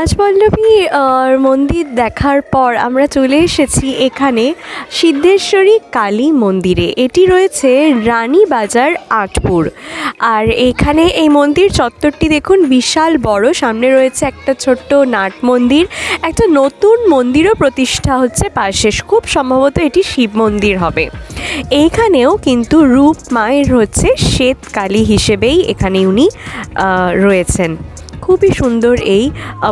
রাজবল্লভী মন্দির দেখার পর আমরা চলে এসেছি এখানে সিদ্ধেশ্বরী কালী মন্দিরে। এটি রয়েছে রানীবাজার আটপুর। আর এখানে এই মন্দির চত্বরটি দেখুন, বিশাল বড়। সামনে রয়েছে একটা ছোট্ট নাট মন্দির। একটা নতুন মন্দিরও প্রতিষ্ঠা হচ্ছে পাশে। খুব সম্ভবত এটি শিব মন্দির হবে। এইখানেও কিন্তু রূপ মায়ের হচ্ছে শ্বেত কালী হিসেবেই এখানে উনি রয়েছেন। খুবই সুন্দর এই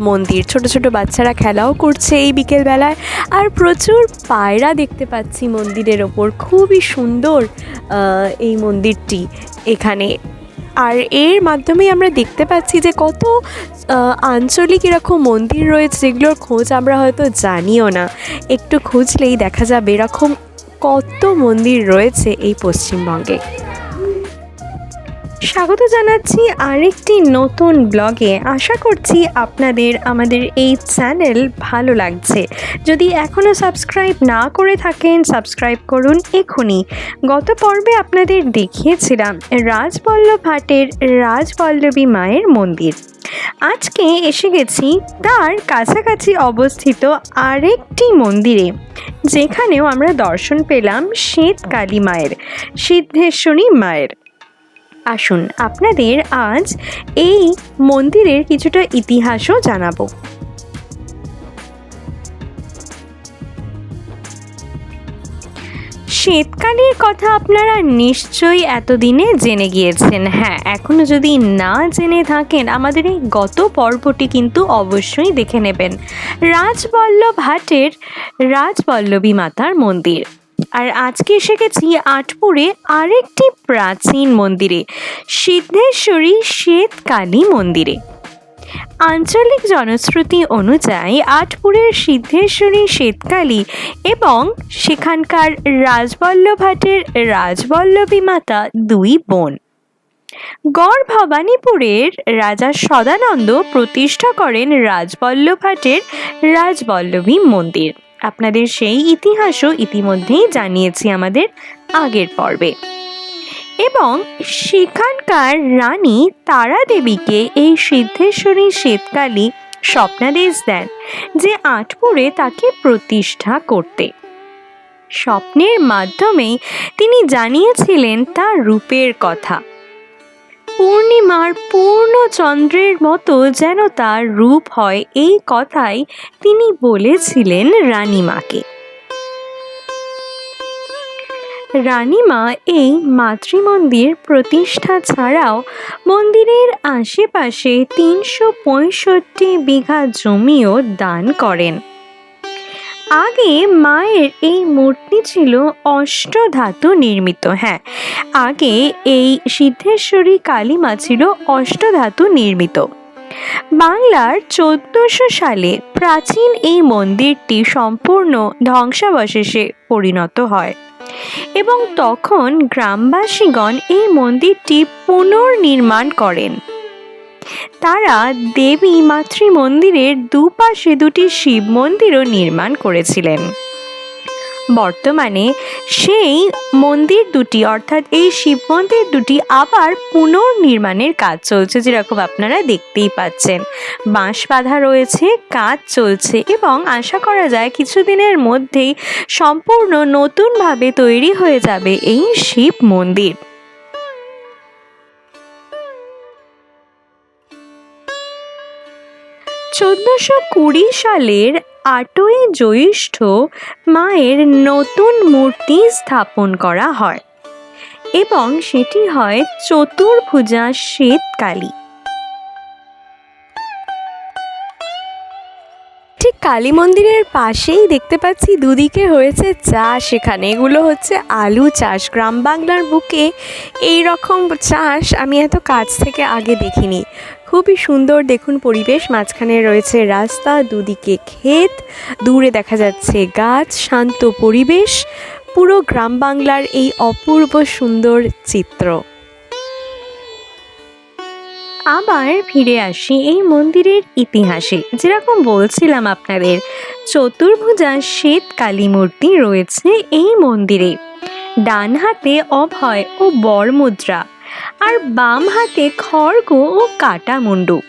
মন্দির। ছোট ছোট বাচ্চারা খেলাও করছে এই বিকেলবেলায়। আর প্রচুর পায়রা দেখতে পাচ্ছি মন্দিরের ওপর। খুবই সুন্দর এই মন্দিরটি এখানে। আর এর মাধ্যমে আমরা দেখতে পাচ্ছি যে কত আঞ্চলিক এরকম মন্দির রয়েছে যেগুলোর খোঁজ আমরা হয়তো জানিও না। একটু খুঁজলেই দেখা যাবে এরকম কত মন্দির রয়েছে এই পশ্চিমবঙ্গে। স্বাগত জানাচ্ছি আরেকটি নতুন ব্লগে। আশা করছি আপনাদের আমাদের এই চ্যানেল ভালো লাগছে। যদি এখনও সাবস্ক্রাইব না করে থাকেন, সাবস্ক্রাইব করুন এখনই গত পর্বে আপনাদের দেখিয়েছিলাম রাজবল্লভ হাটের রাজবল্লভী মায়ের মন্দির। আজকে এসে গেছি তার কাছাকাছি অবস্থিত আরেকটি মন্দিরে, যেখানেও আমরা দর্শন পেলাম শ্বেত কালী মায়ের, সিদ্ধেশ্বরী মায়ের। আসুন, আপনাদের আজ এই মন্দিরের কিছুটা ইতিহাসও জানাব। শ্বেতকালীর কথা আপনারা নিশ্চয়ই এতদিনে জেনে গিয়েছেন। হ্যাঁ এখনও যদি না জেনে থাকেন, আমাদের এই গত পর্বটি কিন্তু অবশ্যই দেখে নেবেন। রাজবল্লভ হাটের রাজবল্লভী মাতার মন্দির। আর আজকে এসে গেছি আটপুরে আরেকটি প্রাচীন মন্দিরে, সিদ্ধেশ্বরী শ্বেতকালী মন্দিরে। আঞ্চলিক জনশ্রুতি অনুযায়ী আটপুরের সিদ্ধেশ্বরী শ্বেতকালী এবং সেখানকার রাজবল্লভাটের রাজবল্লভী মাতা দুই বোন। গড় ভবানীপুরের রাজা সদানন্দ প্রতিষ্ঠা করেন রাজবল্লভাটের রাজবল্লভী মন্দির। আপনাদের সেই ইতিহাসও ইতিমধ্যেই জানিয়েছি আমাদের আগের পর্বে। এবং সেখানকার রানী তারা দেবীকে এই সিদ্ধেশ্বরী শ্বেতকালী স্বপ্নাদেশ দেন, যে আটপুরে তাকে প্রতিষ্ঠা করতে। স্বপ্নের মাধ্যমেই তিনি জানিয়েছিলেন তার রূপের কথা। পূর্ণিমার পূর্ণ চন্দ্রের মতো যেন তার রূপ হয় এই কথাই তিনি বলেছিলেন রানীমাকে। রানীমা এই মাতৃমন্দির প্রতিষ্ঠা ছাড়াও মন্দিরের আশেপাশে তিনশো পঁয়ষট্টি বিঘা জমিও দান করেন। আগে মায়ের এই মূর্তি ছিল অষ্টধাতু নির্মিত হ্যাঁ। আগে এই সিদ্ধেশ্বরী কালীমা ছিল অষ্টধাতু নির্মিত। বাংলার চোদ্দশো সালে প্রাচীন এই মন্দিরটি সম্পূর্ণ ধ্বংসাবশেষে পরিণত হয় এবং তখন গ্রামবাসীগণ এই মন্দিরটি পুনর্নির্মাণ করেন। তারা দেবী মাতৃ মন্দিরের দুপাশে দুটি শিব মন্দিরও নির্মাণ করেছিলেন। বর্তমানে সেই মন্দির দুটি, অর্থাৎ এই শিব মন্দির দুটি আবার পুনর্নির্মাণের কাজ চলছে যেরকম আপনারা দেখতেই পাচ্ছেন। বাঁশ বাঁধা রয়েছে, কাজ চলছে এবং আশা করা যায় কিছুদিনের মধ্যেই সম্পূর্ণ নতুনভাবে তৈরি হয়ে যাবে এই শিব মন্দির। চোদ্দোশো কুড়ি সালের আটই জ্যৈষ্ঠ মায়ের নতুন মূর্তি স্থাপন করা হয় এবং সেটি হয় চতুর্ভুজা শ্বেতকালী কালী মন্দিরের পাশেই দেখতে পাচ্ছি দুদিকে হয়েছে চাষ এখানে এগুলো হচ্ছে আলু চাষ। গ্রাম বাংলার বুকে এই রকম চাষ আমি এত কাছ থেকে আগে দেখিনি। খুবই সুন্দর দেখুন পরিবেশ। মাঝখানে রয়েছে রাস্তা, দুদিকে ক্ষেত, দূরে দেখা যাচ্ছে গাছ, শান্ত পরিবেশ। পুরো গ্রাম বাংলার এই অপূর্ব সুন্দর চিত্র। আবার ফিরে আসি এই মন্দিরের ইতিহাসে। যেরকম বলছিলাম আপনাদের, চতুর্ভুজা শ্বেত কালী মূর্তি রয়েছে এই মন্দিরে। ডান হাতে অভয় ও বর মুদ্রা আর বাম হাতে খড়গ ও কাটা মুন্ডু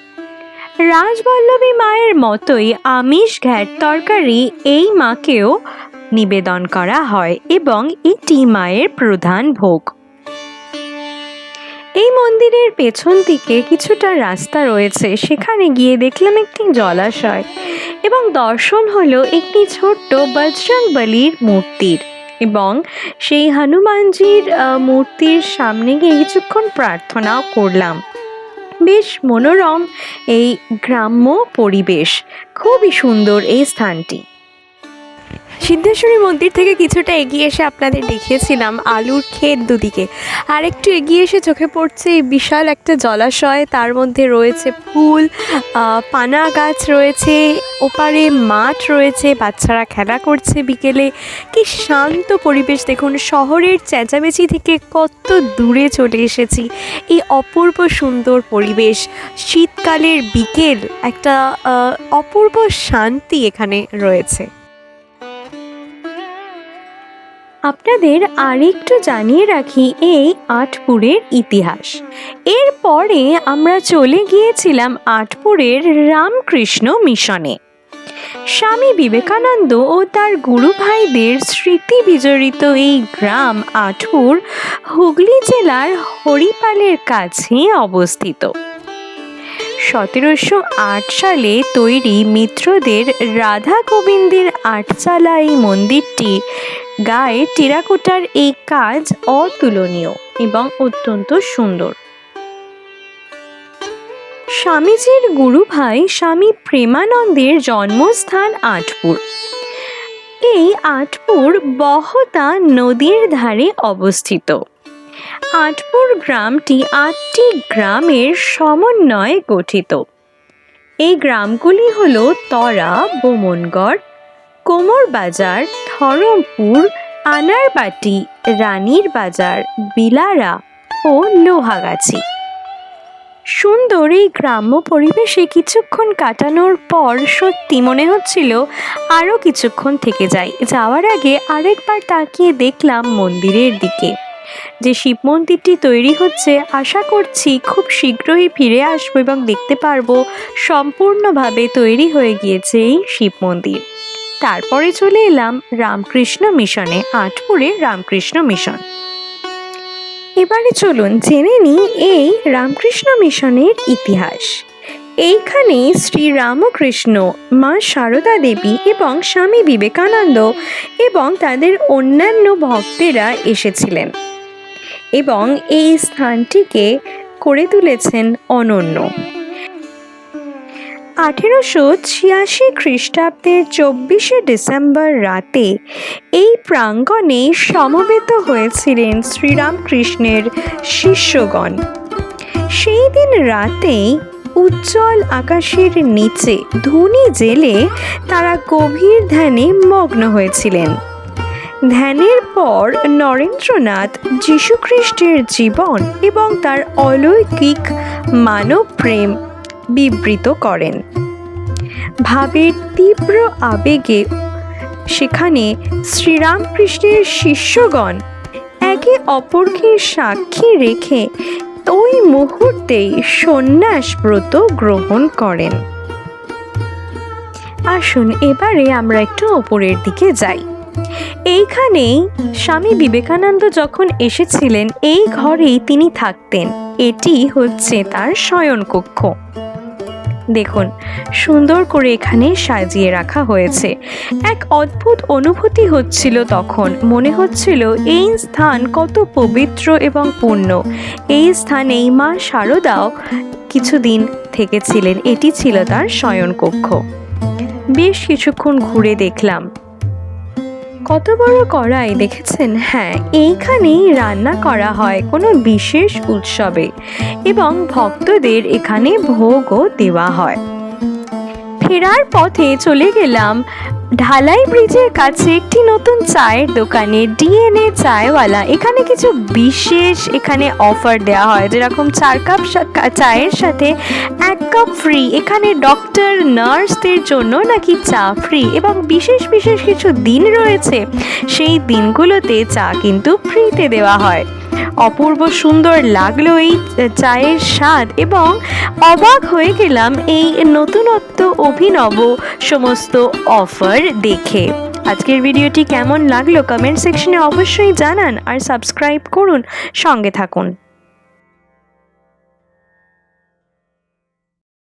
রাজবল্লভী মায়ের মতোই আমিষ ঘ্যাট তরকারি এই মাকেও নিবেদন করা হয় এবং এটি মায়ের প্রধান ভোগ। এই মন্দিরের পেছন দিকে কিছুটা রাস্তা রয়েছে। সেখানে গিয়ে দেখলাম একটি জলাশয় এবং দর্শন হলো একটি ছোট্ট বজরং বলির মূর্তির এবং সেই হনুমানজির মূর্তির সামনে গিয়ে কিছুক্ষণ প্রার্থনাও করলাম। বেশ মনোরম এই গ্রাম্য পরিবেশ। খুবই সুন্দর এই স্থানটি। সিদ্ধেশ্বরী মন্দির থেকে কিছুটা এগিয়ে এসে আপনাদের দেখিয়েছিলাম আলুর ক্ষেত দুদিকে। আর একটু এগিয়ে এসে চোখে পড়ছে এই বিশাল একটা জলাশয়। তার মধ্যে রয়েছে ফুল পানা গাছ রয়েছে, ওপারে মাঠ রয়েছে, বাচ্চারা খেলা করছে বিকেলে। কি শান্ত পরিবেশ দেখুন, শহরের চেঁচামেচি থেকে কত দূরে চলে এসেছি। এই অপূর্ব সুন্দর পরিবেশ, শীতকালের বিকেল, একটা অপূর্ব শান্তি এখানে রয়েছে। আপনাদের আরেকটু জানিয়ে রাখি এই আটপুরের ইতিহাস। এরপরে আমরা চলে গিয়েছিলাম আটপুরের রামকৃষ্ণ মিশনে। স্বামী বিবেকানন্দ ও তার গুরু ভাইদের স্মৃতি বিজড়িত এই গ্রাম আটপুর হুগলি জেলার হরিপালের কাছে অবস্থিত। সতেরোশো আট সালে তৈরি মিত্রদের রাধা গোবিন্দের আটচালা এই মন্দিরটি গায়ে টেরাকোটার এই কাজ অতুলনীয় এবং অত্যন্ত সুন্দর। স্বামীজির গুরু ভাই স্বামী প্রেমানন্দের জন্মস্থান আটপুর। এই আটপুর বহতা নদীর ধারে অবস্থিত। আটপুর গ্রামটি আটটি গ্রামের সমন্বয়ে গঠিত। এই গ্রামগুলি হল তরা, বোমনগড়, কোমর বাজার ধরমপুর, আনারবাটি, রানীর বাজার, বিলারা ও লোহাগাছি। সুন্দর এই গ্রাম্য পরিবেশে কিছুক্ষণ কাটানোর পর সত্যি মনে হচ্ছিল আরও কিছুক্ষণ থেকে যাই। যাওয়ার আগে আরেকবার তাকিয়ে দেখলাম মন্দিরের দিকে। যে শিব মন্দিরটি তৈরি হচ্ছে, আশা করছি খুব শীঘ্রই ফিরে আসব এবং দেখতে পারব সম্পূর্ণভাবে তৈরি হয়ে গিয়েছে এই শিব মন্দির। তারপরে চলে এলাম রামকৃষ্ণ মিশনে, আটপুরে রামকৃষ্ণ মিশন। এবারে চলুন জেনে নিই এই রামকৃষ্ণ মিশনের ইতিহাস। এইখানে শ্রী রামকৃষ্ণ, মা সারদা দেবী এবং স্বামী বিবেকানন্দ এবং তাদের অন্যান্য ভক্তেরা এসেছিলেন এবং এই স্থানটিকে করে তুলেছেন অনন্য। আঠেরোশো ছিয়াশি খ্রিস্টাব্দের চব্বিশে ডিসেম্বর রাতে এই প্রাঙ্গণে সমবেত হয়েছিলেন শ্রীরামকৃষ্ণের শিষ্যগণ। সেই দিন রাতেই উজ্জ্বল আকাশের নিচে ধুনি জেলে তারা গভীর ধ্যানে মগ্ন হয়েছিলেন। ধ্যানের পর নরেন্দ্রনাথ যীশুখ্রিস্টের জীবন এবং তার অলৌকিক মানব প্রেম বিবৃত করেন। ভাবের তীব্র আবেগে সেখানে শ্রীরামকৃষ্ণের শিষ্যগণ একে অপরকে সাক্ষী রেখে ওই মুহূর্তেই সন্ন্যাস ব্রত গ্রহণ করেন। আসুন, এবারে আমরা একটু ওপরের দিকে যাই। এইখানেই স্বামী বিবেকানন্দ যখন এসেছিলেন, এই ঘরেই তিনি থাকতেন। এটি হচ্ছে তার শয়নকক্ষ। দেখুন, সুন্দর করে এখানে সাজিয়ে রাখা হয়েছে। এক অদ্ভুত অনুভূতি হচ্ছিল তখন। মনে হচ্ছিল এই স্থান কত পবিত্র এবং পূর্ণ। এই স্থানেই মা শারদাও কিছুদিন থেকেছিলেন। এটি ছিল তার শয়নকক্ষ। বেশ কিছুক্ষণ ঘুরে দেখলাম। কত বড় কড়াই দেখেছেন? হ্যাঁ এইখানেই রান্না করা হয় কোনো বিশেষ উৎসবে এবং ভক্তদের এখানে ভোগও দেওয়া হয়। ফেরার পথে চলে গেলাম ঢালাই ব্রিজের কাছে একটি নতুন চায়ের দোকানে ডিএনএ চায়ওয়ালা। এখানে কিছু বিশেষ এখানে অফার দেওয়া হয়। যেরকম চার কাপ চায়ের সাথে এক কাপ ফ্রি এখানে ডক্টর নার্সদের জন্য নাকি চা ফ্রি এবং বিশেষ বিশেষ কিছু দিন রয়েছে। সেই দিনগুলোতে চা কিন্তু ফ্রিতে দেওয়া হয়। অপূর্ব সুন্দর লাগল এই চায়ের স্বাদ এবং অবাক হয়ে গেলাম এই নতুনত্ব অভিনব সমস্ত অফার দেখে। আজকের ভিডিওটি কেমন লাগল কমেন্ট সেকশনে অবশ্যই জানান আর সাবস্ক্রাইব করুন। সঙ্গে থাকুন।